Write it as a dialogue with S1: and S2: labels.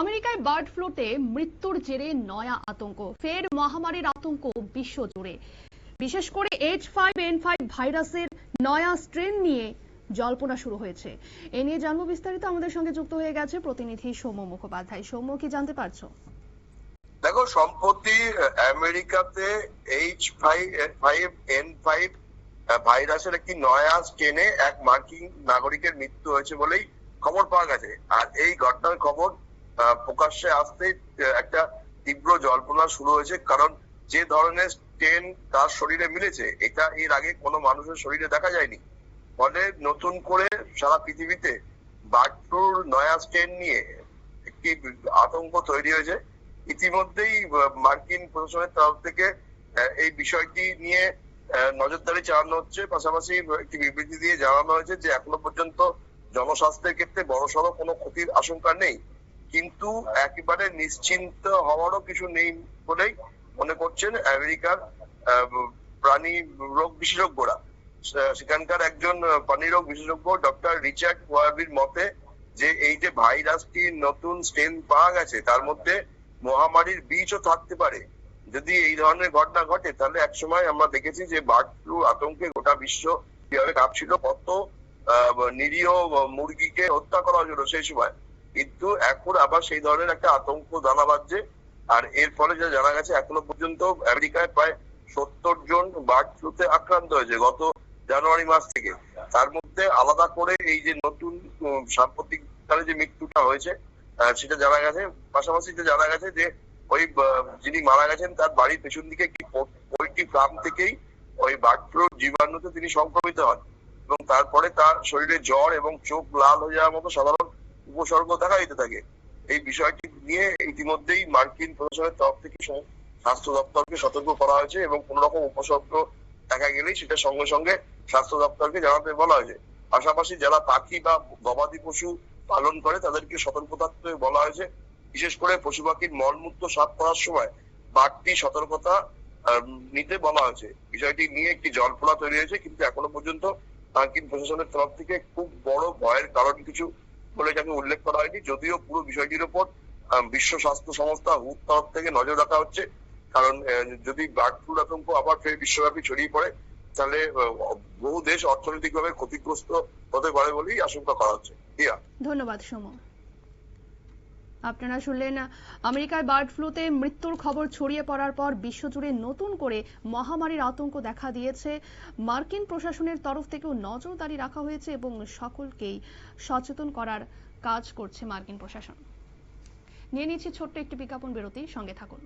S1: আমেরিকায় বার্ড ফ্লুতে মৃত্যুর জেরে নয়া আতঙ্ক। ফের মহামারীর আতঙ্ক বিশ্ব জুড়ে বিশেষ করে এইচ ফাইভ এন ফাইভ ভাইরাসের নয়া স্ট্রেন নিয়ে জল্পনা শুরু হয়েছে। এ নিয়ে জানব বিস্তারিত। আমাদের সঙ্গে যুক্ত হয়ে গেছে প্রতিনিধি সৌম্য মুখোপাধ্যায়। সৌম্য, কি জানতে পারছ?
S2: দেখো, সম্প্রতি আমেরিকাতে এইচ ফাইভ এন ফাইভ ভাইরাসের একটি নয়া স্ট্রেনে এক মার্কিন নাগরিকের মৃত্যু হয়েছে বলেই খবর পাওয়া গেছে। আর এই ঘটনার খবর প্রকাশ্যে আসতে একটা তীব্র জল্পনা শুরু হয়েছে, কারণ যে ধরনের স্টেন তার শরীরে মিলেছে, এটা এর আগে কোনো মানুষের শরীরে দেখা যায়নি। ফলে নতুন করে সারা পৃথিবীতে বার্ড নয়া স্টেন নিয়ে একটি আতঙ্ক তৈরি হয়েছে। ইতিমধ্যেই মার্কিন প্রশাসনের তরফ থেকে এই বিষয়টি নিয়ে নজরদারি চালানো হচ্ছে। পাশাপাশি একটি বিবৃতি দিয়ে জানানো হয়েছে যে এখনও পর্যন্ত জনস্বাস্থ্যের ক্ষেত্রে বড়সড় কোনো ক্ষতির আশঙ্কা নেই। কিন্তু একেবারে নিশ্চিন্ত হওয়ারও কিছু নেই বলেই মনে করছেন আমেরিকার প্রাণী রোগ বিশেষজ্ঞরা। সেখানকার একজন প্রাণী রোগ বিশেষজ্ঞ ডক্টর রিচার্ড ওয়াবির মতে যে এই যে ভাইরাসটি নতুন স্ট্রেন পাওয়া গেছে, তার মধ্যে মহামারীর বীজও থাকতে পারে। যদি এই ধরনের ঘটনা ঘটে, তাহলে একসময় আমরা দেখেছি যে বার্ড ফ্লু আতঙ্কে গোটা বিশ্ব কীভাবে কাঁপছিল, কত নিরীহ মুরগিকে হত্যা করা হয়েছিল সেই সময়। কিন্তু এখন আবার সেই ধরনের একটা আতঙ্ক জানা বাজছে। আর এর ফলে যা জানা গেছে, এখনও পর্যন্ত আমেরিকায় প্রায় সত্তর জন বার্ড ফ্লুতে আক্রান্ত হয়েছে গত জানুয়ারি মাস থেকে। তার মধ্যে আলাদা করে এই যে নতুন সাম্প্রতিক কালে যে মৃত্যুটা হয়েছে সেটা জানা গেছে। পাশাপাশি যে জানা গেছে যে ওই যিনি মারা গেছেন, তার বাড়ির পেছন দিকে একটি পোল্ট্রি ফার্ম থেকেই ওই বার্ড ফ্লুর জীবাণুতে তিনি সংক্রমিত হন। এবং তারপরে তার শরীরে জ্বর এবং চোখ লাল হয়ে যাওয়ার মতো সাধারণ উপসর্গ দেখা দিতে থাকে। এই বিষয়টি নিয়ে ইতিমধ্যেই মার্কিন প্রশাসনের তরফ থেকে স্বাস্থ্য দপ্তরকে সতর্ক করা হয়েছে এবং কোন রকম উপসর্গ দেখা গেলেই সেটা সঙ্গে সঙ্গে স্বাস্থ্য দপ্তরকে জানাতে বলা হয়েছে। পাশাপাশি যারা পাখি বা গবাদি পশু পালন করে, তাদেরকে সতর্ক থাকতে বলা হয়েছে। বিশেষ করে পশু পাখির মলমূত্র সাফ করার সময় বাড়তি সতর্কতা নিতে বলা হয়েছে। বিষয়টি নিয়ে একটি জল্পনা তৈরি হয়েছে, কিন্তু এখনও পর্যন্ত মার্কিন প্রশাসনের তরফ থেকে খুব বড় ভয়ের কারণ কিছু বলে এটাকে উল্লেখ করা হয়নি? যদিও পুরো বিষয়টির উপর বিশ্ব স্বাস্থ্য সংস্থা হুর তরফ থেকে নজর রাখা হচ্ছে। কারণ যদি বার্ড ফ্লু, আতঙ্ক আবার ফের বিশ্বব্যাপী ছড়িয়ে পড়ে, তাহলে বহু দেশ অর্থনৈতিকভাবে ক্ষতিগ্রস্ত হতে পারে বলেই আশঙ্কা করা হচ্ছে।
S1: ধন্যবাদ সৌম্য আপনারা শুনলেন আমেরিকায় বার্ড ফ্লুতে মৃত্যুর খবর ছড়িয়ে পড়ার পর বিশ্বজুড়ে নতুন করে মহামারীর আতঙ্ক দেখা দিয়েছে। মার্কিন প্রশাসনের তরফ থেকেও নজরদারি রাখা হয়েছে এবং সকলকেই সচেতন করার কাজ করছে মার্কিন প্রশাসন। নিয়ে নিচ্ছি ছোট্ট একটি বিজ্ঞাপন বিরতি, সঙ্গে থাকুন।